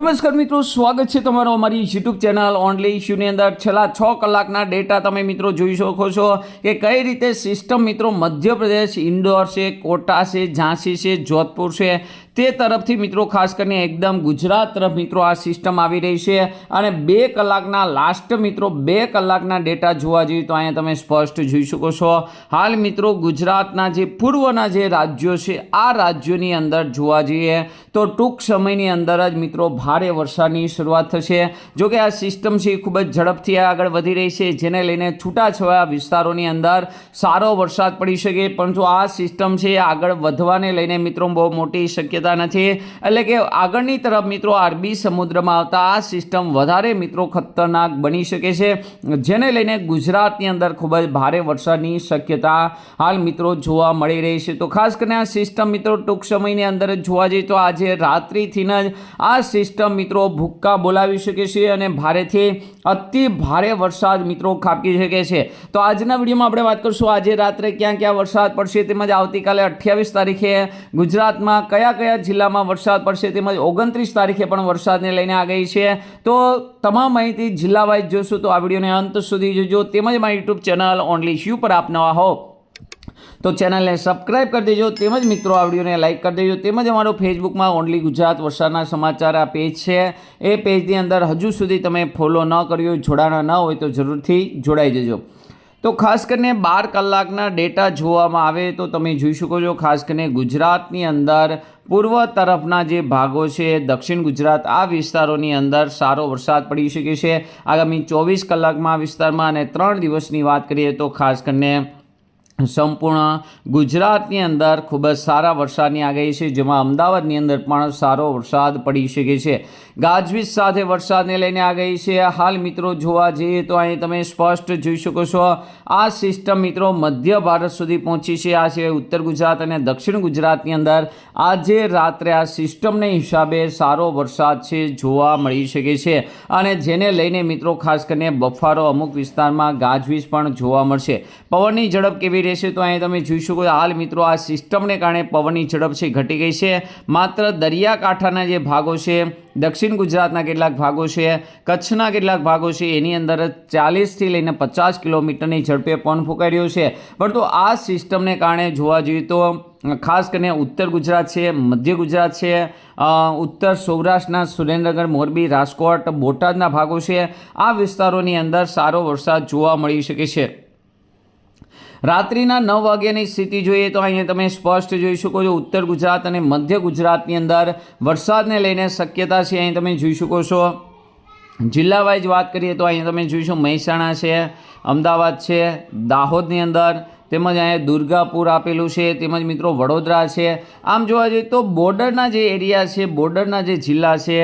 નમસ્કાર મિત્રો, સ્વાગત છે તમારો અમારી યુટ્યુબ ચેનલ ઓનલી ઇશ્યુની અંદર. છેલ્લા છ કલાકના ડેટા તમે મિત્રો જોઈ શકો છો કે કઈ રીતે સિસ્ટમ મિત્રો મધ્યપ્રદેશ, ઇન્દોર છે, કોટા છે, ઝાંસી છે, જોધપુર છે તે તરફથી મિત્રો, ખાસ કરીને એકદમ ગુજરાત તરફ મિત્રો આ સિસ્ટમ આવી રહી છે અને બે કલાકના લાસ્ટ મિત્રો, બે કલાકના ડેટા જોવા જઈએ તો અહીંયા તમે સ્પષ્ટ જોઈ શકો છો. હાલ મિત્રો, ગુજરાતના જે પૂર્વના જે રાજ્યો છે, આ રાજ્યોની અંદર જોવા જઈએ તો ટૂંક સમયની અંદર જ મિત્રો ભારે વરસાદની શરૂઆત થશે. જો કે આ સિસ્ટમ છે એ ખૂબ જ ઝડપથી આગળ વધી રહી છે, જેને લઈને છૂટાછવાયા વિસ્તારોની અંદર સારો વરસાદ પડી શકે, પરંતુ આ સિસ્ટમ છે આગળ વધવાને લઈને મિત્રો બહુ મોટી શક્યતા નથી. એટલે કે આગળની તરફ મિત્રો અરબી સમુદ્રમાં આવતા આ સિસ્ટમ વધારે મિત્રો ખતરનાક બની શકે છે, જેને લઈને ગુજરાતની અંદર ખૂબ જ ભારે વરસાદની શક્યતા હાલ મિત્રો જોવા મળી રહી છે. તો ખાસ કરીને આ સિસ્ટમ મિત્રો ટૂંક સમયની અંદર જોવા જઈએ તો આજે રાત્રિથી જ આ સિસ્ટમ મિત્રો ભૂક્કા બોલાવી શકે છે અને ભારેથી અતિ ભારે વરસાદ મિત્રો ખાબકી શકે છે. તો આજના વિડીયોમાં આપણે વાત કરીશું આજે રાત્રે ક્યાં ક્યાં વરસાદ પડશે તેમજ આવતીકાલે અઠ્યાવીસ તારીખે ગુજરાતમાં કયા કયા જિલ્લામાં વરસાદ પડશે તેમજ ઓગણત્રીસ તારીખે પણ વરસાદને લઈને આગાહી છે. તો તમામ માહિતી જિલ્લા વાઇઝ જોશું તો આ વિડીયોને અંત સુધી જોજો. તેમજ મારી યુટ્યુબ ચેનલ ઓનલી શ્યુ પર આપ નવા હો. તો ચેનલને સબસ્ક્રાઇબ કરી દેજો. તેમજ મિત્રો, આ વિડીયોને લાઇક કરી દેજો. તેમજ અમારો ફેસબુકમાં ઓનલી ગુજરાત વરસાદના સમાચાર આ પેજ છે. એ પેજની અંદર હજુ સુધી તમે ફોલો ન કર્યો, જોડાણા ન હોય તો જરૂરથી જોડાઈ જજો. તો ખાસ કરીને બાર કલાકના ડેટા જોવામાં આવે તો તમે જોઈ શકો છો, ખાસ કરીને ગુજરાતની અંદર પૂર્વ તરફના જે ભાગો છે, દક્ષિણ ગુજરાત આ વિસ્તારોની અંદર સારો વરસાદ પડી શકે છે. આગામી ચોવીસ કલાકમાં વિસ્તારમાં અને ત્રણ દિવસની વાત કરીએ તો ખાસ કરીને સંપૂર્ણ ગુજરાતની અંદર ખૂબ જ સારા વરસાદની આગાહી છે, જેમાં અમદાવાદની અંદર પણ સારો વરસાદ પડી શકે છે. ગાજવીજ સાથે વરસાદને લઈને આ ગઈ છે. હાલ મિત્રો જોવા જઈએ તો અહીં તમે સ્પષ્ટ જોઈ શકો છો. આ સિસ્ટમ મિત્રો મધ્ય ભારત સુધી પહોંચી છે. આ સિવાય ઉત્તર ગુજરાત અને દક્ષિણ ગુજરાતની અંદર આજે રાત્રે આ સિસ્ટમને હિસાબે સારો વરસાદ છે જોવા મળી શકે છે. અને જેને લઈને મિત્રો ખાસ કરીને બફારો અમુક વિસ્તારમાં ગાજવીજ પણ જોવા મળશે. પવનની ઝડપ કેવી રહેશે તો અહીં તમે જોઈ શકો હાલ મિત્રો આ સિસ્ટમને કારણે પવનની ઝડપ છે, ઘટી ગઈ છે. માત્ર દરિયાકાંઠાના જે ભાગો છે, દક્ષિણ ગુજરાતના કેટલાક ભાગો છે, કચ્છના કેટલાક ભાગો છે, એની અંદર ચાલીસથી લઈને પચાસ કિલોમીટરની ઝડપે પવન ફૂંકાઈ છે. પરંતુ આ સિસ્ટમને કારણે જોવા જોઈએ તો, ખાસ કરીને ઉત્તર ગુજરાત છે, મધ્ય ગુજરાત છે ઉત્તર સૌરાષ્ટ્રના સુરેન્દ્રનગર, મોરબી, રાજકોટ, બોટાદના ભાગો છે. આ વિસ્તારોની અંદર સારો વરસાદ જોવા મળી શકે છે. રાત્રિના નવ વાગ્યાની સ્થિતિ જોઈએ તો અહીંયા તમે સ્પષ્ટ જોઈ શકો છો ઉત્તર ગુજરાત અને મધ્ય ગુજરાતની અંદર વરસાદને લઈને શક્યતા છે, અહીં તમે જોઈ શકો છો. જિલ્લા વાઇઝ વાત કરીએ તો અહીંયા તમે જોઈશું મહેસાણા છે, અમદાવાદ છે, દાહોદની અંદર તેમજ અહીંયા દુર્ગાપુર આપેલું છે, તેમજ મિત્રો વડોદરા છે. આમ જોવા જઈએ તો બોર્ડરના જે એરિયા છે, બોર્ડરના જે જિલ્લા છે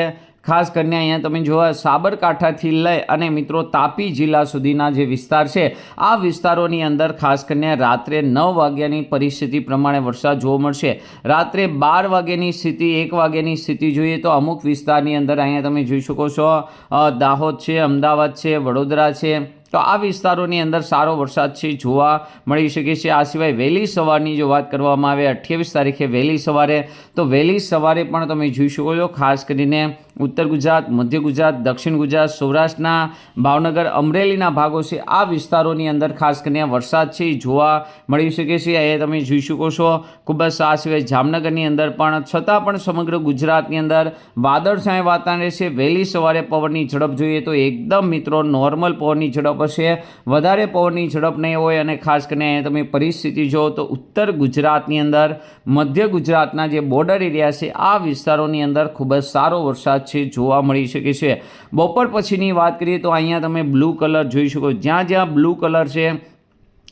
ખાસ કરીને અહીંયા તમે જોવા સાબરકાંઠાથી લઈ અને મિત્રો તાપી જિલ્લા સુધીના જે વિસ્તાર છે, આ વિસ્તારોની અંદર ખાસ કરીને રાત્રે નવ વાગ્યાની પરિસ્થિતિ પ્રમાણે વરસાદ જોવા મળશે. રાત્રે બાર વાગ્યાની સ્થિતિ, એક વાગ્યાની સ્થિતિ જોઈએ તો અમુક વિસ્તારની અંદર અહીંયા તમે જોઈ શકો છો દાહોદ છે, અમદાવાદ છે, વડોદરા છે તો આ વિસ્તારોની અંદર સારો વરસાદ છે, જોવા મળી શકે છે. આ સિવાય વહેલી સવારની જો વાત કરવામાં આવે, અઠ્યાવીસ તારીખે વહેલી સવારે, તો વહેલી સવારે પણ તમે જોઈ શકો છો, ખાસ કરીને ઉત્તર ગુજરાત, મધ્ય ગુજરાત, દક્ષિણ ગુજરાત, સૌરાષ્ટ્રના, ભાવનગર, અમરેલીના ભાગો છે. આ વિસ્તારોની અંદર ખાસ કરીને વરસાદ છે, જોવા મળી શકે છે. એ તમે જોઈ શકો છો, ખૂબ જ આ સિવાય જામનગરની અંદર પણ, છતાં પણ સમગ્ર ગુજરાતની અંદર વાદળછાયા વાતાવરણ રહેશે. વહેલી સવારે પવનની ઝડપ જોઈએ તો એકદમ મિત્રો, નોર્મલ પવનની ઝડપ હશે વધારે પવનની ઝડપ નહીં હોય અને ખાસ કરીને તમે પરિસ્થિતિ જુઓ તો ઉત્તર ગુજરાતની અંદર, મધ્ય ગુજરાતના જે બોર્ડર એરિયા છે, આ વિસ્તારોની અંદર ખૂબ જ સારો વરસાદ છે, જોવા મળી શકે છે. બપોર પછીની વાત કરીએ તો અહીંયા તમે બ્લુ કલર જોઈ શકો. જ્યાં જ્યાં બ્લુ કલર છે,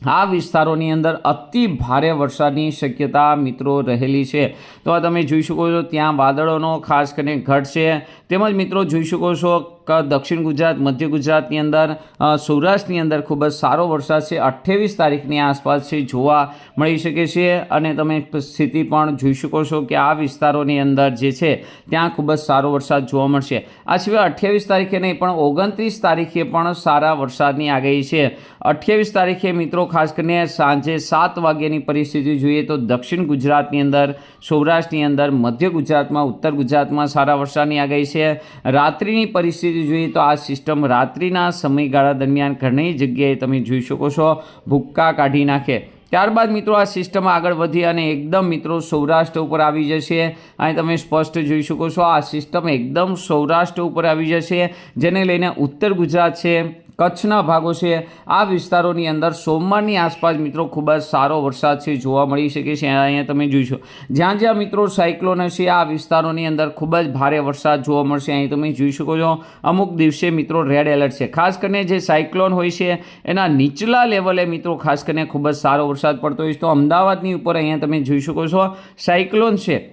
આ વિસ્તારોની અંદર અતિ ભારે વરસાદની શક્યતા મિત્રો રહેલી છે. તો આ તમે જોઈ શકો છો, ત્યાં વાદળોનો ખાસ કરીને ઘટ છે. તેમજ મિત્રો જોઈ શકો છો દક્ષિણ ગુજરાત, મધ્ય ગુજરાતની અંદર સૌરાષ્ટ્રની અંદર ખૂબ જ સારો વરસાદ છે. અઠ્ઠાવીસ તારીખની આસપાસ છે, જોવા મળી શકે છે અને તમે સ્થિતિ પણ જોઈ શકો છો કે આ વિસ્તારોની અંદર જે છે, ત્યાં ખૂબ જ સારો વરસાદ જોવા મળશે. આ સિવાય અઠ્યાવીસ તારીખે નહીં, પણ ઓગણત્રીસ તારીખે પણ સારા વરસાદની આગાહી છે. અઠ્યાવીસ તારીખે મિત્રો, ખાસ કરીને સાંજે સાત વાગ્યાની પરિસ્થિતિ જોઈએ તો દક્ષિણ ગુજરાતની અંદર, સૌરાષ્ટ્રની અંદર, મધ્ય ગુજરાતમાં, ઉત્તર ગુજરાતમાં સારા વરસાદની આગાહી છે. રાત્રિની પરિસ્થિતિ જોઈએ તો આ સિસ્ટમ રાત્રિના સમયગાળા દરમિયાન ઘણી જગ્યાએ તમે જોઈ શકો છો, ભૂક્કા કાઢી નાખે. ત્યારબાદ મિત્રો આ સિસ્ટમ આગળ વધી અને એકદમ મિત્રો સૌરાષ્ટ્ર ઉપર આવી જશે. અહીં તમે સ્પષ્ટ જોઈ શકો છો, આ સિસ્ટમ એકદમ સૌરાષ્ટ્ર ઉપર આવી જશે, જેને લઈને ઉત્તર ગુજરાત છે કચ્છના ભાગો છે. આ વિસ્તારોની અંદર સોમવારની આસપાસ મિત્રો ખૂબ જ સારો વરસાદ છે, જોવા મળી શકે છે. અહીંયા તમે જોઈશો. જ્યાં જ્યાં મિત્રો સાયક્લોન હશે, આ વિસ્તારોની અંદર ખૂબ જ ભારે વરસાદ જોવા મળશે. અહીં તમે જોઈ શકો છો, અમુક દિવસે મિત્રો રેડ એલર્ટ છે. ખાસ કરીને જે સાયક્લોન હોય છે, એના નીચલા લેવલે મિત્રો ખાસ કરીને ખૂબ જ સારો વરસાદ પડતો હોય છે. તો અમદાવાદની ઉપર અહીંયા તમે જોઈ શકો છો, સાયક્લોન છે.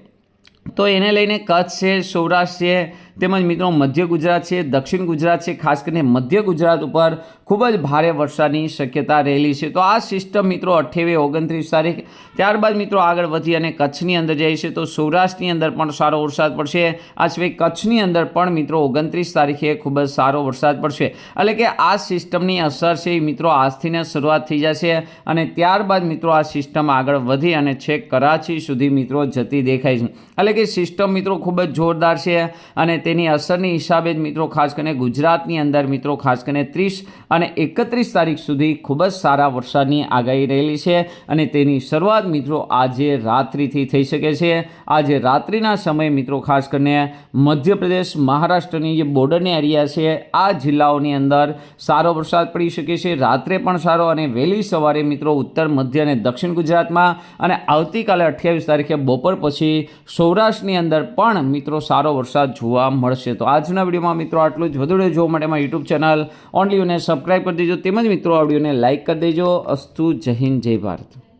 તો એને લઈને કચ્છ છે, સૌરાષ્ટ્ર છે તેમજ મિત્રો મધ્ય ગુજરાત છે, દક્ષિણ ગુજરાત છે, ખાસ કરીને મધ્ય ગુજરાત ઉપર ખૂબ જ ભારે વરસાદની શક્યતા રહેલી છે. તો આ સિસ્ટમ મિત્રો અઠ્યાવીસ, ઓગણત્રીસ તારીખ, ત્યારબાદ મિત્રો આગળ વધી અને કચ્છની અંદર જાય છે. તો સૌરાષ્ટ્રની અંદર પણ સારો વરસાદ પડશે. આ સિવાય કચ્છની અંદર પણ મિત્રો ઓગણત્રીસ તારીખે ખૂબ જ સારો વરસાદ પડશે. એટલે કે આ સિસ્ટમની અસર છે મિત્રો આજથીને શરૂઆત થઈ જશે અને ત્યારબાદ મિત્રો આ સિસ્ટમ આગળ વધી અને છેક કરાચી સુધી મિત્રો જતી દેખાય છે. એટલે કે સિસ્ટમ મિત્રો ખૂબ જ જોરદાર છે અને તેની અસરની હિસાબે જ મિત્રો, ખાસ કરીને ગુજરાતની અંદર મિત્રો, ખાસ કરીને ત્રીસ અને એકત્રીસ તારીખ સુધી ખૂબ જ સારા વરસાદની આગાહી રહેલી છે અને તેની શરૂઆત મિત્રો આજે રાત્રિથી થઈ શકે છે. આજે રાત્રિના સમયે મિત્રો, ખાસ કરીને મધ્યપ્રદેશ, મહારાષ્ટ્રની જે બોર્ડરની એરિયા છે, આ જિલ્લાઓની અંદર સારો વરસાદ પડી શકે છે. રાત્રે પણ સારો અને વહેલી સવારે મિત્રો ઉત્તર, મધ્ય અને દક્ષિણ ગુજરાતમાં અને આવતીકાલે અઠ્યાવીસ તારીખે બપોર પછી સૌરાષ્ટ્રની અંદર પણ મિત્રો સારો વરસાદ જોવા મળશે. તો આજના વિડીયોમાં મિત્રો આટલું જ. વધુ જોવા માટે મારી યુટ્યુબ ચેનલ ઓનલી અને સબસ્ક્રાઈબ કરી દેજો. તેમજ મિત્રો આ વિડીયોને લાઇક કરી દેજો. અસ્તુ જય હિન્દ, જય ભારત.